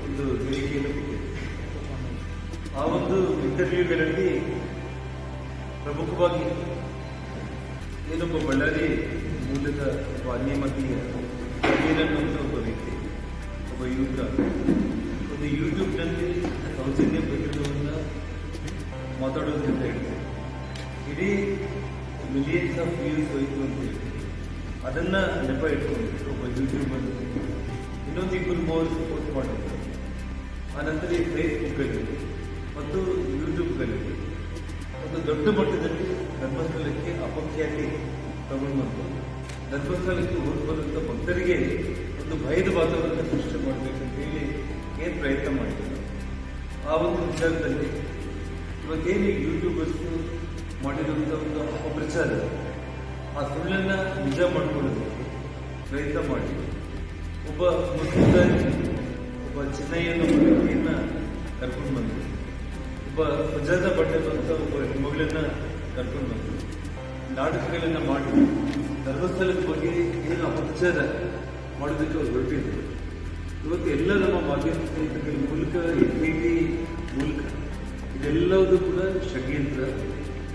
ಒಂದು ಹೇಳಿಕೆಯನ್ನು ಕೊಟ್ಟಿದ್ದೆ ಆ ಒಂದು ಇಂಟರ್ವ್ಯೂಗಳಲ್ಲಿ ಪ್ರಮುಖವಾಗಿ ಏನೊಬ್ಬ ಬಳ್ಳಾರಿ ಮೂಲದ ಒಬ್ಬ ಅನ್ಯಮತೀಯ ಅಂತ ಒಬ್ಬ ವ್ಯಕ್ತಿ ಒಬ್ಬ ಯುವಕ, ಒಂದು ಯೂಟ್ಯೂಬ್ನಲ್ಲಿ ಸೌಜನ್ಯ ಪ್ರಕರಣವನ್ನು ಮಾತಾಡೋದು ಅಂತ ಹೇಳಿದೆ ಇಡೀ ಮಿಲಿಯನ್ಸ್ ಆಫ್ ವ್ಯೂಸ್ ಹೋಯಿತು ಅಂತ ಹೇಳಿ. ಅದನ್ನ ನೆಪ ಇಟ್ಕೊಂಡು ಒಬ್ಬ ಯೂಟ್ಯೂಬರ್ ಇನ್ನೊಂದು ಇಬ್ಬರು ಮೂವರು ಸಪೋರ್ಟ್ ಮಾಡಿದ್ರು. ಆನಂತರ ಈ ಮತ್ತು ಯೂಟ್ಯೂಬ್ಗಳಲ್ಲಿ ಒಂದು ದೊಡ್ಡ ಮಟ್ಟದಲ್ಲಿ ಧರ್ಮಸ್ಥಳಕ್ಕೆ ಅಪಖ್ಯಾತಿ ತಗೊಂಡು ಬಂದು ಧರ್ಮಸ್ಥಳಕ್ಕೆ ಹೋಗಿ ಬರುವಂಥ ಭಕ್ತರಿಗೆ ಒಂದು ಭಯದ ವಾತಾವರಣ ಸೃಷ್ಟಿ ಮಾಡಬೇಕಂತ ಹೇಳಿ ಏನು ಪ್ರಯತ್ನ ಮಾಡಿದ್ರು. ಆ ಒಂದು ವಿಚಾರದಲ್ಲಿ ಇವತ್ತೇನು ಯೂಟ್ಯೂಬರ್ಸ್ ಮಾಡಿರುವಂಥ ಒಂದು ಅಪಪ್ರಚಾರ, ಆ ಸುಳ್ಳನ್ನ ನಿಜ ಮಾಡಿಕೊಳ್ಳೋದು ಪ್ರಯತ್ನ ಮಾಡಿ ಒಬ್ಬ ಮುಸ್ಲಿಂ, ಒಬ್ಬ ಚೆನ್ನೈಯನ್ನು ವ್ಯಕ್ತಿಯನ್ನ ಕರ್ಕೊಂಡು ಬಂದರು. ಒಬ್ಬ ಸುಜಾತ ಪಟೇಲ್ ಅಂತ ಒಬ್ಬ ಹೆಣ್ಮಗಳನ್ನ ಕರ್ಕೊಂಡು ಬಂದರು. ನಾಟಕಗಳನ್ನ ಮಾಡಿ ಧರ್ಮಸ್ಥಳದ ಬಗ್ಗೆ ಏನು ಅಪಚಾರ ಮಾಡೋದಕ್ಕೆ ಅವ್ರು ಹೊರಟಿದ್ರು. ಇವತ್ತು ಎಲ್ಲ ನಮ್ಮ ಮಾಧ್ಯಮ ಸ್ನೇಹಿತರಿಗೆ ಮೂಲಕ ಎನ್ ಟಿ ಮೂಲಕ ಇದೆಲ್ಲವೂ ಕೂಡ ಷಡ್ಯಂತ್ರ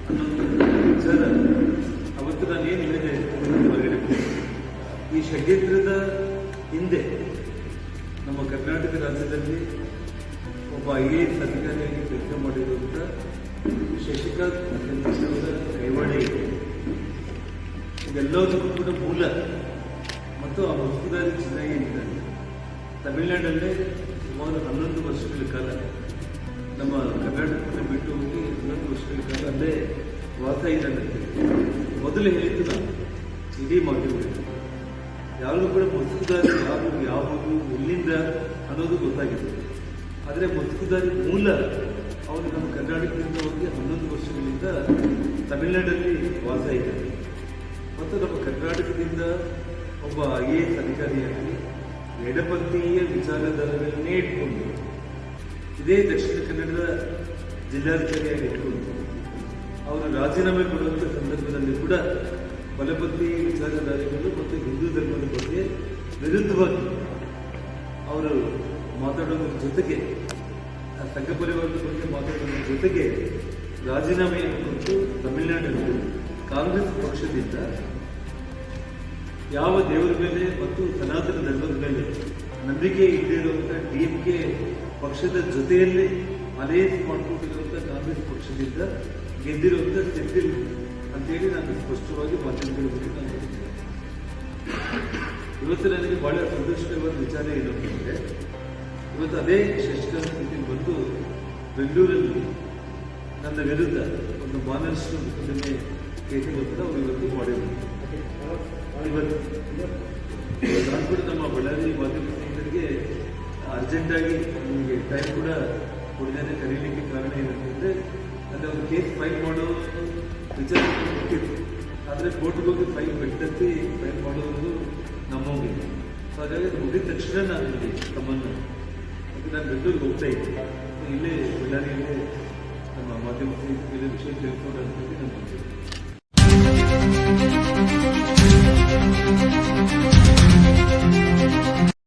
ಅನ್ನೋದು ವಿಚಾರ ಅವತ್ತು ನಾನೇನು ಹೇಳಿದೆ ಹೊರಗಡೆ ಈ ಷಡ್ಯಂತ್ರದ ಹಿಂದೆ ನಮ್ಮ ಕರ್ನಾಟಕ ರಾಜ್ಯದಲ್ಲಿ ಒಬ್ಬ ಐ ಎ ಎಸ್ ಅಧಿಕಾರಿಯಾಗಿ ಕೆಲಸ ಮಾಡಿರುವಂಥ ಶಶಿಕಾಂತ್ ಅವರ ಇದೆಲ್ಲದಕ್ಕೂ ಕೂಡ ಮೂಲ ಮತ್ತು ಆ ಪುಸ್ತಕದಲ್ಲಿ ಚೆನ್ನಾಗಿ ಇದ್ದಾರೆ ತಮಿಳುನಾಡಲ್ಲೇ ಸುಮಾರು ಹನ್ನೊಂದು ವರ್ಷಗಳ ಕಾಲ ನಮ್ಮ ಕರ್ನಾಟಕವನ್ನು ಬಿಟ್ಟು ಹೋಗಿ ಹನ್ನೊಂದು ವರ್ಷಗಳ ಕಾಲ ಅಲ್ಲೇ ವಾಸ ಇದ್ದಾನೆ ಮೊದಲು ಹೇಳಿದ್ದು ನಾನು, ಇಡೀ ಮಾಧ್ಯಮದಲ್ಲಿ. ಯಾರಿಗೂ ಕೂಡ ಮುಸುಕುದಾರಿ ಯಾರು ಯಾವುದು, ಎಲ್ಲಿಂದ ಅನ್ನೋದು ಗೊತ್ತಾಗಿದೆ ಆದರೆ ಮುಸುಕುದಾರಿ ಮೂಲ ಅವರು ನಮ್ಮ ಕರ್ನಾಟಕದಿಂದ ಹೋಗಿ ಹನ್ನೊಂದು ವರ್ಷಗಳಿಂದ ತಮಿಳುನಾಡಲ್ಲಿ ವಾಸ ಇದ್ದಾರೆ. ಮತ್ತು ನಮ್ಮ ಕರ್ನಾಟಕದಿಂದ ಒಬ್ಬ ಐ ಎ ಎಸ್ ಅಧಿಕಾರಿಯಾಗಿ ಎಡಪಂಥೀಯ ವಿಚಾರಧಾರೆಗಳನ್ನೇ ಇಟ್ಕೊಂಡು ಇದೇ ದಕ್ಷಿಣ ಕನ್ನಡದ ಜಿಲ್ಲಾಧಿಕಾರಿಯಾಗಿ ಇಟ್ಕೊಂಡು ಅವರು ರಾಜೀನಾಮೆ ಕೊಡುವಂಥ ಸಂದರ್ಭದಲ್ಲಿ ಕೂಡ ಬಲಪಂಥಿ ವಿಚಾರಧಾರೆಗಳು ಮತ್ತು ಹಿಂದೂ ಧರ್ಮದ ಬಗ್ಗೆ ವಿರುದ್ಧವಾಗಿ ಅವರು ಮಾತಾಡೋದ್ರ ಜೊತೆಗೆ, ಆ ಸಂಘ ಪರಿವಾರದ ಬಗ್ಗೆ ಮಾತಾಡೋದ್ರ ಜೊತೆಗೆ ರಾಜೀನಾಮೆಯನ್ನು ಕೊಟ್ಟು ತಮಿಳುನಾಡಿನಲ್ಲಿ ಕಾಂಗ್ರೆಸ್ ಪಕ್ಷದಿಂದ ಯಾವ ದೇವರ ಮೇಲೆ ಮತ್ತು ಸನಾತನ ಧರ್ಮದ ಮೇಲೆ ನಂಬಿಕೆ ಇಲ್ಲಿರುವಂಥ ಡಿ ಎಂ ಕೆ ಪಕ್ಷದ ಜೊತೆಯಲ್ಲಿ ಅಲಯನ್ಸ್ ಮಾಡ್ಕೊಂಡಿರುವಂಥ ಕಾಂಗ್ರೆಸ್ ಪಕ್ಷದಿಂದ ಗೆದ್ದಿರುವಂಥ ಅಂತ ಅಂತೇಳಿ ನಾನು ಸ್ಪಷ್ಟವಾಗಿ ಬಗ್ಗೆ ನಾನು ಇವತ್ತು ನನಗೆ ಬಹಳ ಸಂತೋಷಕರವಾದ ವಿಚಾರ ಏನು ಅಂತಂದ್ರೆ ಇವತ್ತು ಅದೇ ಶಶಿಕಾಂತ್ ಸಿಂಗ್ ಬಂದು ಬೆಂಗಳೂರಲ್ಲಿ ನನ್ನ ವಿರುದ್ಧ ಒಂದು ಮಾನನಷ್ಟ ಮೊಕದ್ದಮೆ ಕೇಸಿಗೋಸ್ಕರ ಅವ್ರು ಇವತ್ತು ಮಾಡಿದ್ರು. ನಾನು ಕೂಡ ನಮ್ಮ ಬಳ್ಳಾರಿ ಮಾಧ್ಯಮಗಳಿಗೆ ಅರ್ಜೆಂಟಾಗಿ ನಿಮಗೆ ಟೈಮ್ ಕೂಡ ಕೊಡದೇನೆ ಕರೀಲಿಕ್ಕೆ ಕಾರಣ ಏನಂತಂದ್ರೆ ಅಲ್ಲಿ ಒಂದು ಕೇಸ್ ಫೈಲ್ ಮಾಡೋ ವಿಚಾರ ಗೊತ್ತಿತ್ತು ಆದರೆ ಕೋರ್ಟ್ಗೆ ಹೋಗಿ ಫೈಲ್ ಬೆಟ್ಟತ್ತಿ ಫೈಲ್ ಮಾಡೋದು ನಮ್ಮೋಗಿದೆ ಸೊ ಹಾಗಾಗಿ ಮುಗಿದ ತಕ್ಷಣ ನಾನು ಇಲ್ಲಿ ತಮ್ಮನ್ನು ನಾನು ಬೆಂಗಳೂರಿಗೆ ಹೋಗ್ತಾ ಇದ್ದೆ. ಇಲ್ಲೇ ಬಳ್ಳಾರಿಯಲ್ಲೇ ನಮ್ಮ ಮಾಧ್ಯಮ ವಿಷಯ ತಿಳ್ಕೊಂಡು